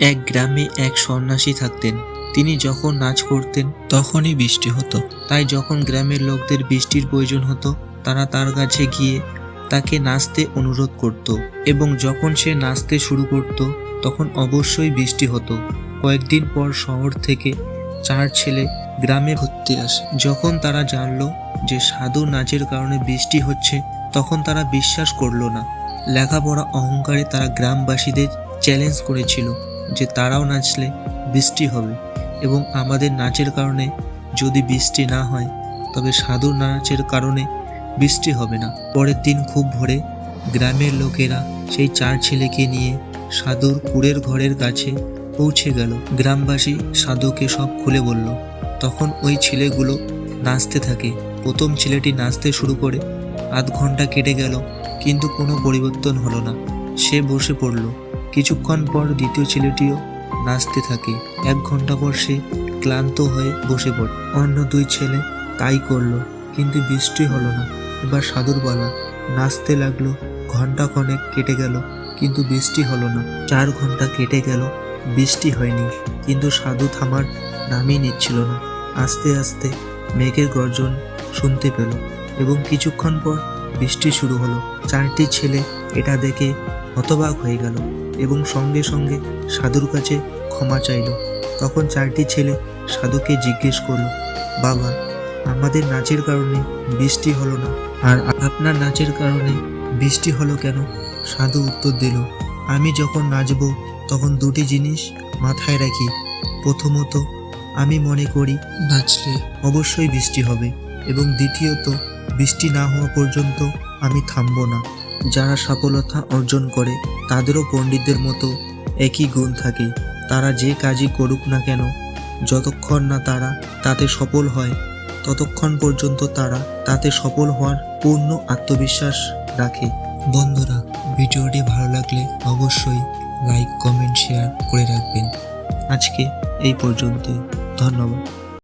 এক গ্রামে এক সন্ন্যাসী থাকতেন। তিনি যখন নাচ করতেন, তখনই বৃষ্টি হতো। তাই যখন গ্রামের লোকদের বৃষ্টির প্রয়োজন হতো, তারা তার কাছে গিয়ে তাকে নাচতে অনুরোধ করত এবং যখন সে নাচতে শুরু করত, তখন অবশ্যই বৃষ্টি হতো। কয়েকদিন পর শহর থেকে চার ছেলে গ্রামে ঘুরতে আসে। যখন তারা জানলো যে সাধু নাচের কারণে বৃষ্টি হচ্ছে, তখন তারা বিশ্বাস করল না। লেখাপড়া অহংকারে তারা গ্রামবাসীদের চ্যালেঞ্জ করেছিল। যে তারাও নাচলে বৃষ্টি হবে এবং আমাদের নাচের কারণে যদি বৃষ্টি না হয়, তবে সাধুর নাচের কারণে বৃষ্টি হবে না। পরের দিন খুব ভোরে গ্রামের লোকেরা সেই চার ছেলেকে নিয়ে সাধুর কুড়ের ঘরের কাছে পৌঁছে গেল। গ্রামবাসী সাধুকে সব খুলে বলল, তখন ওই ছেলেগুলো নাচতে থাকে। প্রথম ছেলেটি নাচতে শুরু করে আধ ঘণ্টা কেটে গেল, কিন্তু কোনো পরিবর্তন হলো না। সে বসে পড়ল। কিছুক্ষণ পর দ্বিতীয় ছেলেটিও নাচতে থাকে। এক ঘণ্টা পর সে ক্লান্ত হয়ে বসে পড়ে। অন্য দুই ছেলে তাই করল, কিন্তু বৃষ্টি হলো না। এবার সাধুর বলা নাচতে লাগল ঘণ্টা ক্ষণেক কেটে গেল, কিন্তু বৃষ্টি হলো না। চার ঘণ্টা কেটে গেল, বৃষ্টি হয়নি, কিন্তু সাধু থামার নামই নিচ্ছিল না। আস্তে আস্তে মেঘের গর্জন শুনতে পেল, এবং কিছুক্ষণ পর বৃষ্টি শুরু হলো। চারটি ছেলে এটা দেখে হতবাক হয়ে গেল এবং সঙ্গে সঙ্গে সাধুর কাছে ক্ষমা চাইল। তখন চারটি ছেলে সাধুকে জিজ্ঞেস করল, বাবা, আমাদের নাচের কারণে বৃষ্টি হলো না, আর আপনার নাচের কারণে বৃষ্টি হলো কেন? সাধু উত্তর দিল, আমি যখন নাচব, তখন দুটি জিনিস মাথায় রাখি। প্রথমত, আমি মনে করি নাচলে অবশ্যই বৃষ্টি হবে এবং দ্বিতীয়ত, বৃষ্টি না হওয়া পর্যন্ত আমি থামবো না। যারা সফলতা অর্জন করে, তাদেরও পণ্ডিতদের মতো একই গুণ থাকে। তারা যে কাজই করুক না কেন, যতক্ষণ না তারা তাতে সফল হয়, ততক্ষণ পর্যন্ত তারা তাতে সফল হওয়ার পূর্ণ আত্মবিশ্বাস রাখে। বন্ধুরা, ভিডিওটি ভালো লাগলে অবশ্যই লাইক, কমেন্ট, শেয়ার করে রাখবেন। আজকে এই পর্যন্তই। ধন্যবাদ।